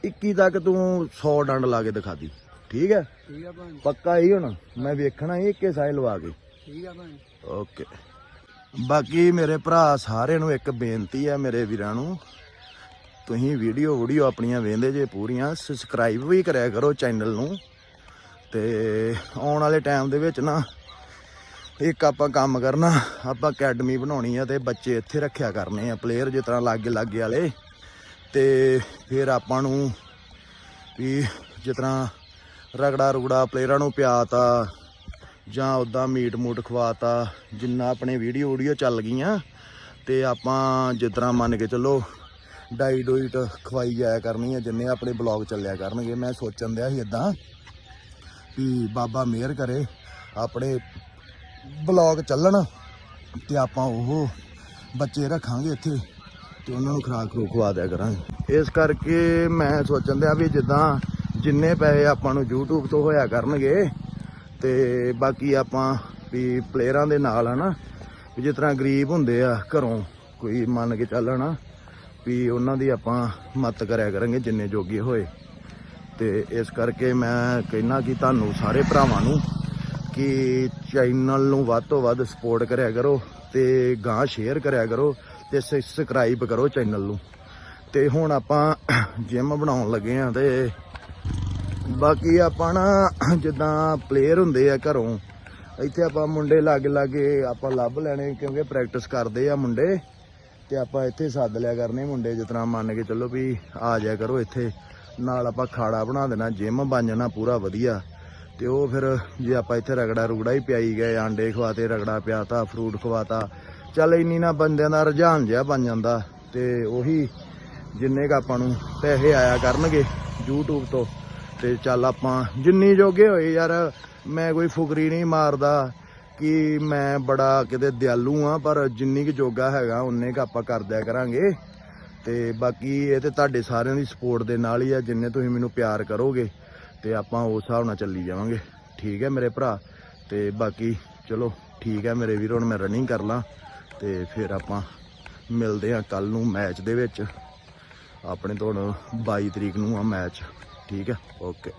21 ਤੱਕ ਤੂੰ 100 ਡੰਡ ਲਾ ਕੇ ਦਿਖਾ ਦੀ। ਠੀਕ ਹੈ ਠੀਕ ਹੈ ਭਾਜੀ। ਪੱਕਾ ਹੀ ਹੁਣ। ਮੈਂ ਵੇਖਣਾ ਹੀ ਇੱਕੇ ਸਾਈ ਲਵਾ ਕੇ। ਠੀਕ ਹੈ ਭਾਜੀ। ਓਕੇ। ਬਾਕੀ ਮੇਰੇ ਭਰਾ ਸਾਰਿਆਂ ਨੂੰ ਇੱਕ ਬੇਨਤੀ ਹੈ ਮੇਰੇ ਵੀਰਾਂ ਨੂੰ। ਤੁਸੀਂ ਵੀਡੀਓ ਵੀਡੀਓ ਆਪਣੀਆਂ ਵੇਖਦੇ ਜੇ ਪੂਰੀਆਂ ਸਬਸਕ੍ਰਾਈਬ ਵੀ ਕਰਿਆ ਕਰੋ ਚੈਨਲ ਨੂੰ। ਤੇ ਆਉਣ ਵਾਲੇ ਟਾਈਮ ਦੇ ਵਿੱਚ ਨਾ ਇੱਕ ਆਪਾਂ ਕੰਮ ਕਰਨਾ, ਆਪਾਂ ਅਕੈਡਮੀ ਬਣਾਉਣੀ ਆ ਤੇ ਬੱਚੇ ਇੱਥੇ ਰੱਖਿਆ ਕਰਨੇ ਆ ਪਲੇਅਰ ਜਿਸ ਤਰ੍ਹਾਂ ਲਾਗੇ ਲਾਗੇ ਵਾਲੇ। ਤੇ ਫਿਰ ਆਪਾਂ ਨੂੰ ਵੀ ਜਿਸ ਤਰ੍ਹਾਂ ਰਗੜਾ ਰੁਗੜਾ ਪਲੇਅਰਾਂ ਨੂੰ ਪਿਆਤਾ, ਜਾਂ ਉਦਾਂ ਮੀਟ ਮੂਟ ਖਵਾਤਾ, ਜਿੰਨਾ ਆਪਣੇ ਵੀਡੀਓ ਵੀਡੀਓ ਚੱਲ ਗਈਆਂ। ਤੇ ਆਪਾਂ ਜਿਸ ਤਰ੍ਹਾਂ ਮੰਨ ਕੇ ਚੱਲੋ ਡਾਈਟ ਡੋਈਟ ਖਵਾਈ ਜਾਇਆ ਕਰਨੀ ਆ, ਜਿੰਨੇ ਆਪਣੇ ਬਲੌਗ ਚੱਲਿਆ ਕਰਨਗੇ। ਮੈਂ ਸੋਚਣ ਦਿਆ ਸੀ ਇਦਾਂ ਵੀ ਬਾਬਾ ਮਿਹਰ ਕਰੇ, ਆਪਣੇ ਬਲੌਗ ਚੱਲਣ ਤੇ ਆਪਾਂ ਉਹ ਬੱਚੇ ਰੱਖਾਂਗੇ ਇੱਥੇ ਤੇ ਉਹਨਾਂ ਨੂੰ ਖੁਰਾਕ ਖਰੂਕ ਖਵਾ ਦਿਆ ਕਰਾਂਗੇ। ਇਸ ਕਰਕੇ ਮੈਂ ਸੋਚਣ ਦਿਆ ਵੀ ਜਿੱਦਾਂ ਜਿੰਨੇ ਪੈਸੇ ਆਪਾਂ ਨੂੰ YouTube ਤੋਂ ਹੋਇਆ ਕਰਨਗੇ ਤੇ ਬਾਕੀ ਆਪਾਂ ਵੀ ਪਲੇਅਰਾਂ ਦੇ ਨਾਲ ਹਨਾ, ਵੀ ਜਿਸ ਤਰ੍ਹਾਂ ਗਰੀਬ ਹੁੰਦੇ ਆ ਘਰੋਂ ਕੋਈ ਮੰਨ ਕੇ ਚੱਲਣਾ ਵੀ ਉਹਨਾਂ ਦੀ ਆਪਾਂ ਮਦਦ ਕਰਿਆ ਕਰਾਂਗੇ ਜਿੰਨੇ ਜੋਗੇ ਹੋਏ। ਤੇ ਇਸ ਕਰਕੇ ਮੈਂ ਕਹਿਣਾ ਕਿ ਤੁਹਾਨੂੰ ਸਾਰੇ ਭਰਾਵਾਂ ਨੂੰ ਕਿ ਚੈਨਲ ਨੂੰ ਵੱਧ ਤੋਂ ਵੱਧ ਸਪੋਰਟ ਕਰਿਆ ਕਰੋ ਤੇ ਗਾਂ ਸ਼ੇਅਰ ਕਰਿਆ ਕਰੋ ਤੇ ਸਬਸਕ੍ਰਾਈਬ ਕਰੋ ਚੈਨਲ ਨੂੰ। ਤੇ ਹੁਣ ਆਪਾਂ ਜਿਮ ਬਣਾਉਣ ਲੱਗੇ ਆ ਤੇ ਬਾਕੀ ਆਪਾਂ ਨਾ ਜਿੱਦਾਂ ਪਲੇਅਰ ਹੁੰਦੇ ਆ ਘਰੋਂ, ਇੱਥੇ ਆਪਾਂ ਮੁੰਡੇ ਲਾਗੇ ਲਾਗੇ ਆਪਾਂ ਲੱਭ ਲੈਣੇ ਕਿਉਂਕਿ ਪ੍ਰੈਕਟਿਸ ਕਰਦੇ ਆ ਮੁੰਡੇ ਤੇ ਆਪਾਂ ਇੱਥੇ ਸੱਦ ਲਿਆ ਕਰਨੇ ਮੁੰਡੇ ਜਿਸ ਤਰ੍ਹਾਂ ਮੰਨ ਕੇ ਚੱਲੋ ਵੀ ਆ ਜਾਇਆ ਕਰੋ ਇੱਥੇ। ਨਾਲ ਆਪਾਂ ਖਾੜਾ ਬਣਾ ਦੇਣਾ ਜਿਮ ਬਣ ਜਾਣਾ ਪੂਰਾ ਵਧੀਆ। ਤੇ ਉਹ ਫਿਰ ਜੇ ਆਪਾਂ ਇੱਥੇ ਰਗੜਾ ਰੁਗੜਾ ਹੀ ਪਿਆਈ ਗਏ, ਆਂਡੇ ਖਵਾਤੇ, ਰਗੜਾ ਪਿਆਤਾ ਫਰੂਟ ਖਵਾਤਾ। ਚੱਲ ਇੰਨੀ ਨਾ ਬੰਦਿਆਂ ਦਾ ਰੁਝਾਨ ਜਿਹਾ ਬਣ ਜਾਂਦਾ ਤੇ ਉਹੀ ਜਿੰਨੇ ਕ ਆਪਾਂ ਨੂੰ ਪੈਸੇ ਆਇਆ ਕਰਨਗੇ YouTube ਤੋਂ, ਤੇ ਚੱਲ ਆਪਾਂ ਜਿੰਨੀ ਜੋਗੇ ਹੋਏ ਯਾਰ, ਮੈਂ ਕੋਈ ਫੁਕਰੀ ਨਹੀਂ ਮਾਰਦਾ ਕਿ ਮੈਂ ਬੜਾ ਕਿਤੇ ਦਿਆਲੂ ਆ, ਪਰ ਜਿੰਨੀ ਕੁ ਜੋਗਾ ਹੈਗਾ ਉਨੇ ਕ ਆਪਾਂ ਕਰਦਿਆ ਕਰਾਂਗੇ। ਤੇ ਬਾਕੀ ਇਹ ਤੇ ਤੁਹਾਡੇ ਸਾਰਿਆਂ ਦੀ ਸਪੋਰਟ ਦੇ ਨਾਲ ਹੀ ਆ, ਜਿੰਨੇ ਤੁਸੀਂ ਮੈਨੂੰ ਪਿਆਰ ਕਰੋਗੇ। ਤੇ ਆਪਾਂ ਉਸ ਹਿਸਾਬ ਨਾਲ ਚੱਲੀ ਜਾਵਾਂਗੇ। ਠੀਕ ਹੈ ਮੇਰੇ ਭਰਾ? ਤੇ ਬਾਕੀ ਚਲੋ, ਠੀਕ ਹੈ ਮੇਰੇ ਵੀਰ, ਹੁਣ ਮੈਂ ਰਨਿੰਗ ਕਰ ਲਾਂ ਤੇ ਫਿਰ ਆਪਾਂ ਮਿਲਦੇ ਆ ਕੱਲ ਨੂੰ ਮੈਚ ਦੇ ਵਿੱਚ। ਆਪਣੇ ਤੋਂ ਹੁਣ 22 ਤਰੀਕ ਨੂੰ ਆ ਮੈਚ ਠੀਕ ਹੈ? ਓਕੇ